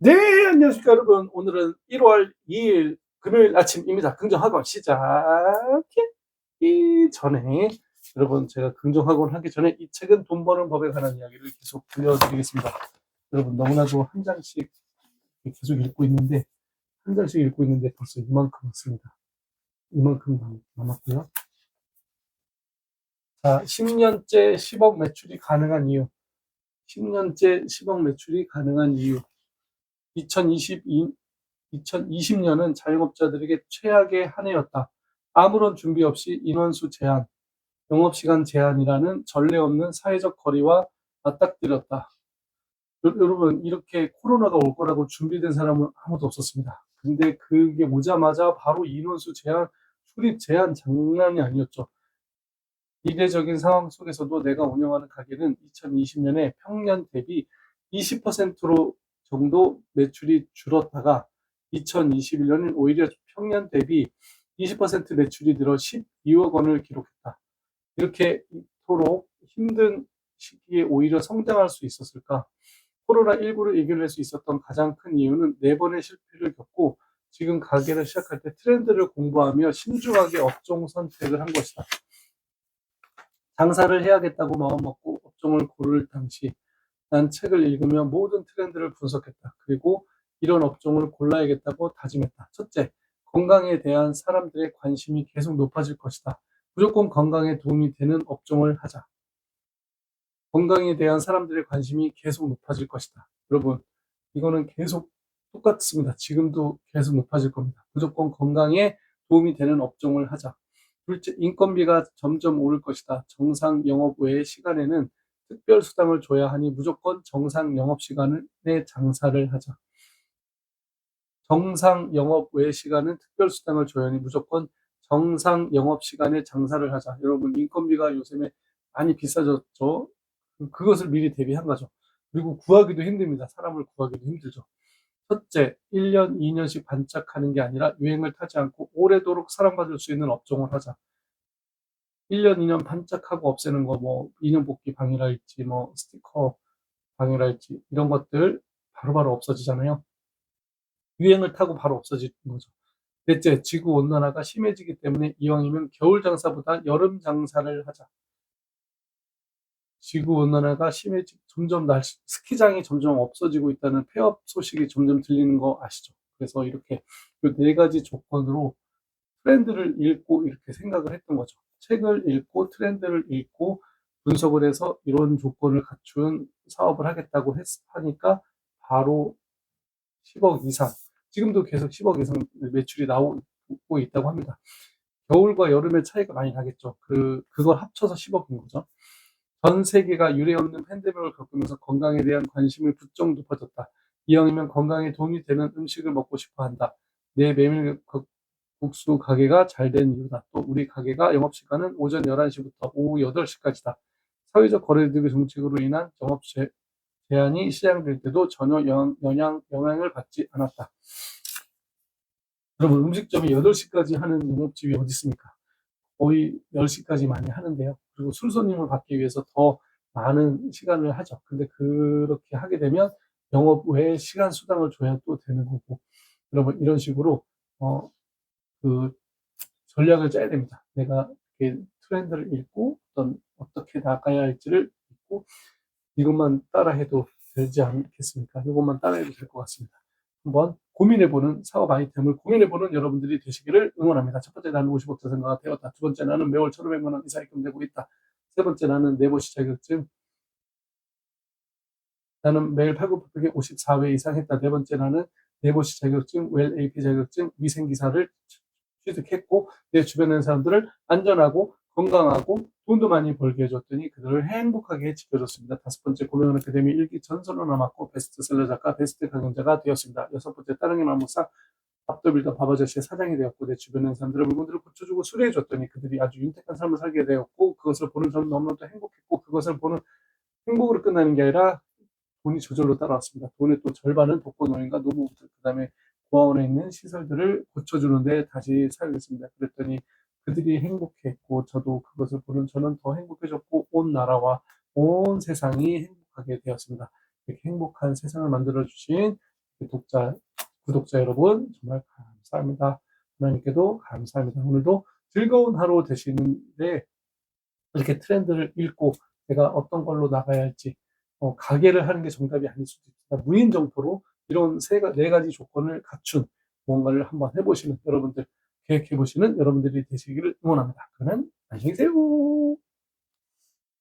네, 안녕하십니까, 여러분. 오늘은 1월 2일 금요일 아침입니다. 긍정학원 시작하기 전에, 여러분, 제가 긍정학원 하기 전에 이 책은 돈 버는 법에 관한 이야기를 계속 들려드리겠습니다. 여러분, 너무나도 한 장씩 계속 읽고 있는데, 한 장씩 읽고 있는데 벌써 이만큼 왔습니다. 이만큼 남- 남았고요. 자, 10년째 10억 매출이 가능한 이유. 10년째 10억 매출이 가능한 이유. 2022, 2020년은 자영업자들에게 최악의 한 해였다. 아무런 준비 없이 인원수 제한, 영업시간 제한이라는 전례 없는 사회적 거리와 맞닥뜨렸다. 여- 여러분, 이렇게 코로나가 올 거라고 준비된 사람은 아무도 없었습니다. 근데 그게 오자마자 바로 인원수 제한, 출입 제한 장난이 아니었죠. 이례적인 상황 속에서도 내가 운영하는 가게는 2020년에 평년 대비 20%로 정도 매출이 줄었다가 2021년은 오히려 평년 대비 20% 매출이 늘어 12억 원을 기록했다. 이렇게 이토록 힘든 시기에 오히려 성장할 수 있었을까? 코로나19를 이겨낼 수 있었던 가장 큰 이유는 네 번의 실패를 겪고 지금 가게를 시작할 때 트렌드를 공부하며 신중하게 업종 선택을 한 것이다. 장사를 해야겠다고 마음먹고 업종을 고를 당시 난 책을 읽으며 모든 트렌드를 분석했다. 그리고 이런 업종을 골라야겠다고 다짐했다. 첫째, 건강에 대한 사람들의 관심이 계속 높아질 것이다. 무조건 건강에 도움이 되는 업종을 하자. 건강에 대한 사람들의 관심이 계속 높아질 것이다. 여러분, 이거는 계속 똑같습니다. 지금도 계속 높아질 겁니다. 무조건 건강에 도움이 되는 업종을 하자. 둘째, 인건비가 점점 오를 것이다. 정상 영업 외의 시간에는 특별 수당을 줘야 하니 무조건 정상 영업 시간에 장사를 하자. 정상 영업 외의 시간은 특별 수당을 줘야 하니 무조건 정상 영업 시간에 장사를 하자. 여러분, 인건비가 요즘에 많이 비싸졌죠? 그것을 미리 대비한 거죠. 그리고 구하기도 힘듭니다. 사람을 구하기도 힘들죠. 첫째, 1년, 2년씩 반짝하는 게 아니라 유행을 타지 않고 오래도록 사랑받을 수 있는 업종을 하자. 1년, 2년 반짝하고 없애는 거, 뭐, 인형 뽑기 방이랄지, 뭐, 스티커 방이랄지, 이런 것들 바로 바로 없어지잖아요. 유행을 타고 바로 없어지는 거죠. 넷째, 지구 온난화가 심해지기 때문에 이왕이면 겨울 장사보다 여름 장사를 하자. 지구 온난화가 심해지, 점점 날씨, 스키장이 점점 없어지고 있다는 폐업 소식이 점점 들리는 거 아시죠? 그래서 이렇게 그 네 가지 조건으로 트렌드를 읽고 이렇게 생각을 했던 거죠. 책을 읽고 트렌드를 읽고 분석을 해서 이런 조건을 갖춘 사업을 하겠다고 했, 하니까 바로 10억 이상, 지금도 계속 10억 이상 매출이 나오고 있다고 합니다. 겨울과 여름의 차이가 많이 나겠죠. 그, 그걸 합쳐서 10억인 거죠. 전 세계가 유례 없는 팬데믹을 겪으면서 건강에 대한 관심이 부쩍 높아졌다. 이왕이면 건강에 도움이 되는 음식을 먹고 싶어 한다. 내 메밀 국수 가게가 잘 된 이유다. 또 우리 가게가 영업시간은 오전 11시부터 오후 8시까지다. 사회적 거래두기 정책으로 인한 영업 제, 제한이 시행될 때도 전혀 영, 영향, 영향을 받지 않았다. 여러분 음식점이 8시까지 하는 영업집이 어디 있습니까? 거의 10시까지 많이 하는데요. 그리고 술 손님을 받기 위해서 더 많은 시간을 하죠. 근데 그렇게 하게 되면 영업 외에 시간 수당을 줘야 또 되는 거고. 여러분 이런 식으로 어, 그 전략을 짜야 됩니다. 내가 이렇게 트렌드를 읽고 어떤 어떻게 나가야 할지를 읽고 이것만 따라해도 되지 않겠습니까? 이것만 따라해도 될 것 같습니다. 한번 고민해보는 사업 아이템을 고민해보는 여러분들이 되시기를 응원합니다. 첫 번째 나는 55대 생각가 되었다. 두 번째 나는 매월 1,500만 원 이상 입금 되고 있다. 세 번째 나는 네버시 자격증 나는 매일 팔굽혀펴기 54회 이상 했다. 네 번째 나는 네버시 자격증, 웰 AP 자격증, 위생기사를 취득했고 내 주변에 있는 사람들을 안전하고 건강하고 돈도 많이 벌게 해줬더니 그들을 행복하게 지켜줬습니다. 다섯 번째 고명은 아카데미 일기 전설로 남았고 베스트셀러 작가, 베스트 강연자가 되었습니다. 여섯 번째 따릉이 마무상 밥도빌더 바바저씨의 사장이 되었고 내 주변에 있는 사람들의 물건들을 고쳐주고 수리해줬더니 그들이 아주 윤택한 삶을 살게 되었고 그것을 보는 저는 너무나도 행복했고 그것을 보는 행복으로 끝나는 게 아니라 돈이 저절로 따라왔습니다. 돈의 또 절반은 독거노인과 노부, 그 다음에 고아원에 있는 시설들을 고쳐주는데 다시 사용했습니다. 그랬더니 그들이 행복했고 저도 그것을 보는 저는 더 행복해졌고 온 나라와 온 세상이 행복하게 되었습니다. 이렇게 행복한 세상을 만들어 주신 독자, 구독자 여러분 정말 감사합니다. 하나님께도 감사합니다. 오늘도 즐거운 하루 되시는데 이렇게 트렌드를 읽고 내가 어떤 걸로 나가야 할지 어, 가게를 하는 게 정답이 아닐 수도 있다. 무인 정토로 이런 세, 가- 네 가지 조건을 갖춘 뭔가를 한번 해보시는 여러분들 계획해보시는 여러분들이 되시기를 응원합니다. 그러면 안녕히 계세요.